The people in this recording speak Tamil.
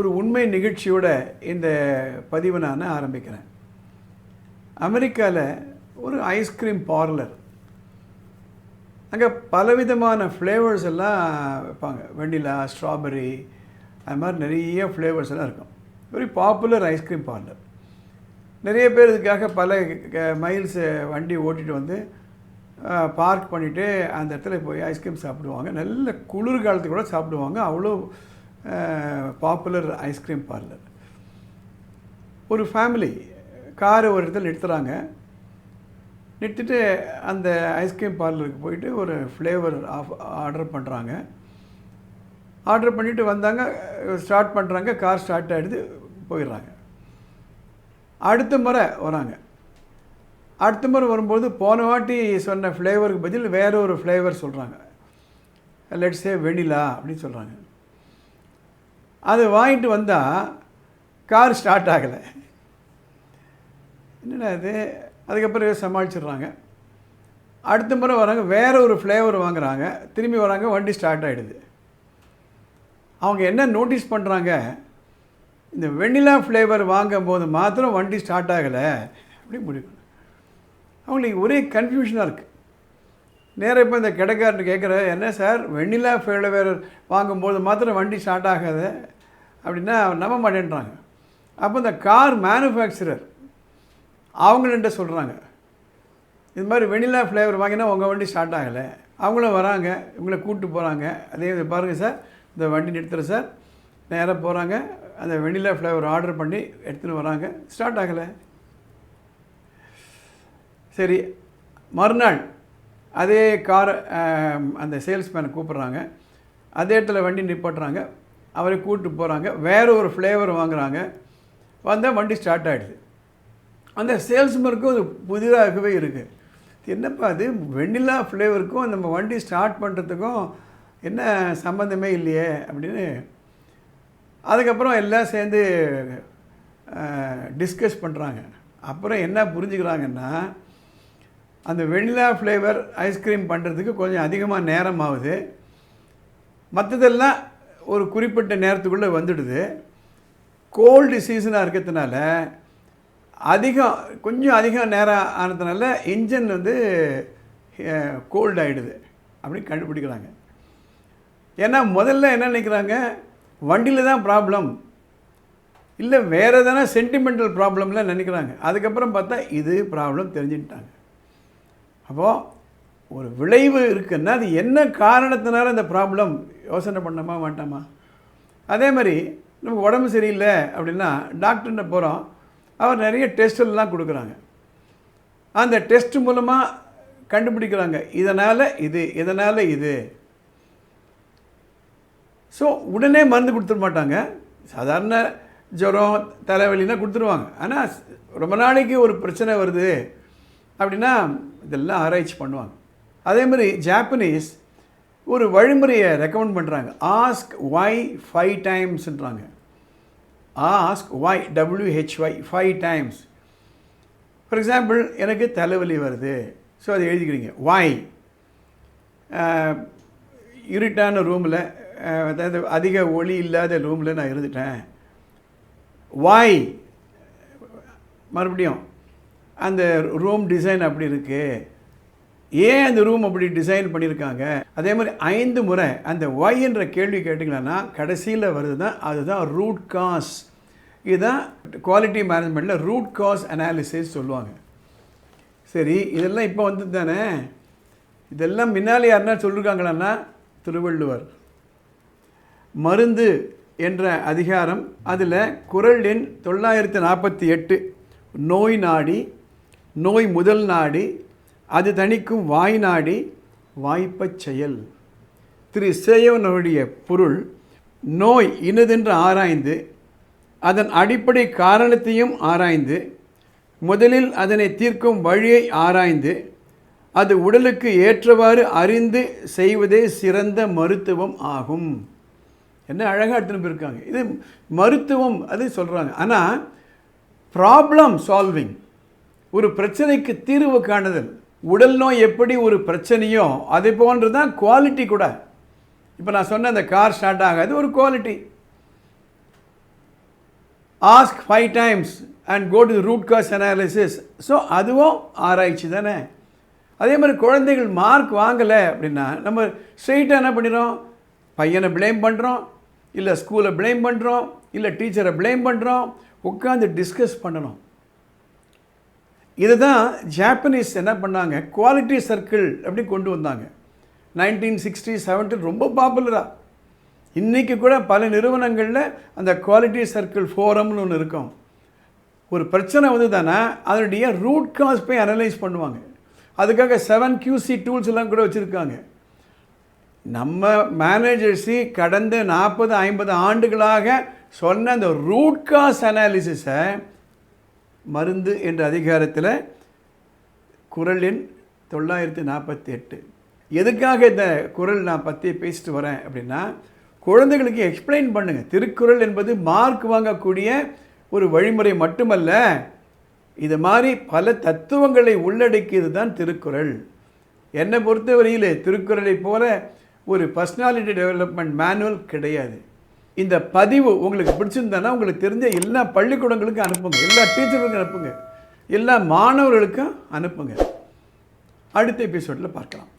ஒரு உண்மை நிகழ்ச்சியோட இந்த பதிவை நான் ஆரம்பிக்கிறேன். அமெரிக்காவில் ஒரு ஐஸ்கிரீம் பார்லர் அங்கே பலவிதமான ஃப்ளேவர்ஸ் எல்லாம் வைப்பாங்க வெண்ணிலா ஸ்ட்ராபெரி அது மாதிரி நிறைய ஃப்ளேவர்ஸ் எல்லாம் இருக்கும். வெரி பாப்புலர் ஐஸ்கிரீம் பார்லர் நிறைய பேர் இதுக்காக பல மைல்ஸ் வண்டி ஓட்டிகிட்டு வந்து பார்க் பண்ணிவிட்டு அந்த இடத்துல போய் ஐஸ்கிரீம் சாப்பிடுவாங்க. நல்ல குளிர்காலத்துக்கு கூட சாப்பிடுவாங்க. அவ்வளோ பாப்புலர் ஐஸ்கிரீம் பார்லர் ஒரு ஃபேமிலி காரை ஒரு இடத்துல நிறுத்துகிறாங்க நிறுத்திட்டு அந்த ஐஸ்கிரீம் பார்லருக்கு போயிட்டு ஒரு ஃப்ளேவர் ஆஃப் ஆர்டர் பண்ணுறாங்க ஆர்டர் பண்ணிவிட்டு வந்தாங்க ஸ்டார்ட் பண்ணுறாங்க கார் ஸ்டார்ட் ஆகிடுது போயிடுறாங்க. அடுத்த முறை வராங்க. அடுத்த முறை வரும்போது போன வாட்டி சொன்ன ஃப்ளேவருக்கு பதில் வேற ஒரு ஃப்ளேவர் சொல்கிறாங்க லெட்ஸே வெனிலா அப்படின்னு சொல்கிறாங்க அது வாங்கிட்டு வந்தால் கார் ஸ்டார்ட் ஆகலை. என்னடா இது? அதுக்கப்புறம் சமாளிச்சிடுறாங்க. அடுத்த முறை வராங்க வேறு ஒரு ஃப்ளேவர் வாங்குறாங்க. திரும்பி வராங்க வண்டி ஸ்டார்ட் ஆகிடுது அவங்க என்ன நோட்டீஸ் பண்ணுறாங்க இந்த வெண்ணிலா ஃப்ளேவர் வாங்கும் போது மாத்திரம் வண்டி ஸ்டார்ட் ஆகலை. அப்படி முடிவு. அவங்களுக்கு ஒரே கன்ஃபியூஷனாக இருக்குது நேராக இப்போ இந்த கிடைக்காரன் கேட்குற என்ன சார்? வெண்ணிலா ஃப்ளேவர் வாங்கும்போது மாத்திரம் வண்டி ஸ்டார்ட் ஆகாது. அப்படின்னா நம்ப மாட்டேன்றாங்க. அப்போ இந்த கார் மேனுஃபேக்சரர் அவங்கள்ட்ட சொல்கிறாங்க இது மாதிரி வெண்ணிலா ஃப்ளேவர் வாங்கினா உங்கள் வண்டி ஸ்டார்ட் ஆகலை. அவங்களும் வராங்க இவங்களை கூப்பிட்டு போகிறாங்க அதே இது பாருங்கள் சார் இந்த வண்டி நிறுத்துகிற சார் நேராக போகிறாங்க அந்த வெண்ணிலா ஃப்ளேவர் ஆர்டர் பண்ணி எடுத்துகிட்டு வராங்க. ஸ்டார்ட் ஆகலை. சரி மறுநாள் அதே கார் அந்த சேல்ஸ்மேனை கூப்பிட்றாங்க. அதே இடத்துல வண்டி நிப்பாட்டுறாங்க. அவரை கூப்பிட்டு போகிறாங்க வேறு ஒரு ஃப்ளேவர் வாங்குகிறாங்க வந்தால் வண்டி ஸ்டார்ட் ஆகிடுது அந்த சேல்ஸ்மேனுக்கும் அது புதிதாகவே இருக்குது என்னப்பா அது? வெண்ணிலா ஃப்ளேவருக்கும் நம்ம வண்டி ஸ்டார்ட் பண்ணுறதுக்கும் என்ன சம்மந்தமே இல்லையே அப்படின்னு அதுக்கப்புறம் எல்லாம் சேர்ந்து டிஸ்கஸ் பண்ணுறாங்க அப்புறம் என்ன புரிஞ்சுக்கிறாங்கன்னா அந்த வெண்ணிலா ஃப்ளேவர் ஐஸ்கிரீம் பண்ணுறதுக்கு கொஞ்சம் அதிகமாக நேரம் ஆகுது மற்றதெல்லாம் ஒரு குறிப்பிட்ட நேரத்துக்குள்ளே வந்துடுது. கோல்டு சீசனாக இருக்கிறதுனால அதிகம் கொஞ்சம் அதிகம் நேரம் ஆனதுனால இன்ஜின் வந்து கோல்டு ஆகிடுது அப்படின்னு கண்டுபிடிக்கிறாங்க. ஏன்னா முதல்ல என்ன நினைக்கிறாங்க? வண்டியில் தான் ப்ராப்ளம் இல்லை வேறு எதனா சென்டிமெண்டல் ப்ராப்ளம்லாம் நினைக்கிறாங்க. அதுக்கப்புறம் பார்த்தா இது ப்ராப்ளம் தெரிஞ்சுட்டாங்க அப்போது ஒரு விளைவு இருக்குன்னா அது என்ன காரணத்தினால அந்த ப்ராப்ளம் யோசனை பண்ணோமா மாட்டோமா அதே மாதிரி நமக்கு உடம்பு சரியில்லை அப்படின்னா டாக்டர்கிட்ட போகிறோம் அவர் நிறைய டெஸ்டெல்லாம் கொடுக்குறாங்க. அந்த டெஸ்ட் மூலமாக கண்டுபிடிக்கிறாங்க. இதனால் இது இதனால் இது. ஸோ உடனே மருந்து கொடுத்துட மாட்டாங்க. சாதாரண ஜுரம் தலைவலினா கொடுத்துருவாங்க. ஆனால் ரொம்ப நாளைக்கு ஒரு பிரச்சனை வருது. அப்படின்னா இதெல்லாம் ஆராய்ச்சி பண்ணுவாங்க. அதே மாதிரி ஜாப்பனீஸ் ஒரு வழிமுறையை ரெக்கமெண்ட் பண்ணுறாங்க ask why five டைம்ஸ்ன்றாங்க ask why W H Y five times for example எனக்கு தலைவலி வருது. ஸோ அதை எழுதிக்கிறீங்க. வாய் இருட்டான ரூமில் அதாவது அதிக ஒளி இல்லாத ரூமில் நான் இருந்துட்டேன். வாய் மறுபடியும் அந்த ரூம் டிசைன் அப்படி இருக்குது ஏன் அந்த ரூம் அப்படி டிசைன் பண்ணியிருக்காங்க அதே மாதிரி ஐந்து முறை அந்த ஒய் என்ற கேள்வி கேட்டிங்கன்னா கடைசியில் வருது தான் அதுதான் ரூட் காஸ் இதுதான் குவாலிட்டி மேனேஜ்மெண்ட்டில் ரூட் காஸ் அனாலிசிஸ் சொல்லுவாங்க. சரி இதெல்லாம் இப்போ வந்து தானே இதெல்லாம் முன்னால் யாருன்னா சொல்லியிருக்காங்களான்னா திருவள்ளுவர். மருந்து என்ற அதிகாரம் அதில் குரல் எண் நாற்பத்தி எட்டு. நோய் நாடி நோய் முதல் நாடி அது தணிக்கும் வாய் நாடி வாய்ப்பச் செயல். திரு சேயவனுடைய பொருள் நோய் இனதென்று ஆராய்ந்து அதன் அடிப்படை காரணத்தையும் ஆராய்ந்து முதலில் அதனை தீர்க்கும் வழியை ஆராய்ந்து அது உடலுக்கு ஏற்றவாறு அறிந்து செய்வதே சிறந்த மருத்துவம் ஆகும். என்ன அழகாக எடுத்துன்னு போயிருக்காங்க. இது மருத்துவம் அது சொல்கிறாங்க ஆனால் ப்ராப்ளம் சால்விங் ஒரு பிரச்சனைக்கு தீர்வு காணுதல். உடல் நோய் எப்படி ஒரு பிரச்சனையோ அதே போன்று தான் குவாலிட்டி கூட. இப்போ நான் சொன்ன அந்த கார் ஸ்டார்ட் ஆகாது ஒரு quality ask five times and go to root cause analysis so அதுவும் ஆராய்ச்சி தானே. அதே மாதிரி குழந்தைகள் மார்க் வாங்கலை அப்படின்னா நம்ம ஸ்ட்ரெயிட்டாக என்ன பண்ணிடுறோம்? பையனை ப்ளேம் பண்ணுறோம் இல்லை ஸ்கூலை ப்ளேம் பண்ணுறோம் இல்லை டீச்சரை ப்ளேம் பண்ணுறோம் உட்காந்து டிஸ்கஸ் பண்ணணும். இதுதான் ஜாப்பனீஸ் என்ன பண்ணாங்க? குவாலிட்டி சர்க்கிள் அப்படி கொண்டு வந்தாங்க. நைன்டீன் சிக்ஸ்டி செவன்டீன் ரொம்ப பாப்புலராக இன்றைக்கி கூட பல நிறுவனங்களில் அந்த குவாலிட்டி சர்க்கிள் ஃபோரம்னு ஒன்று இருக்கும். ஒரு பிரச்சனை வந்ததுன்னா அதனுடைய ரூட் காஸ் போய் அனலைஸ் பண்ணுவாங்க. அதுக்காக செவன் கியூசி டூல்ஸ் எல்லாம் கூட வச்சுருக்காங்க. நம்ம மேனேஜர்ஸி கடந்த நாற்பது ஐம்பது ஆண்டுகளாக சொன்ன அந்த ரூட் காஸ் அனாலிசிஸை மருந்து என்ற அதிகாரத்தில் குரல் எண் தொள்ளாயிரத்தி நாற்பத்தி எட்டு எதுக்காக இந்த குரல் நான் பற்றி பேசிட்டு வரேன் அப்படின்னா குழந்தைகளுக்கு எக்ஸ்பிளைன் பண்ணுங்கள் திருக்குறள் என்பது மார்க் வாங்கக்கூடிய ஒரு வழிமுறை மட்டுமல்ல இது மாதிரி பல தத்துவங்களை உள்ளடக்கியது தான் திருக்குறள். என்னை பொறுத்தவரையில் திருக்குறளை போல ஒரு பர்சனாலிட்டி டெவலப்மெண்ட் மேனுவல் கிடையாது. இந்த பதிவு உங்களுக்கு பிடிச்சிருந்தனா உங்களுக்கு தெரிஞ்ச எல்லா பள்ளிக்கூடங்களுக்கும் அனுப்புங்க. எல்லா டீச்சர்களுக்கும் அனுப்புங்க. எல்லா மாணவர்களுக்கும் அனுப்புங்க. அடுத்த எபிசோடில் பார்க்கலாம்.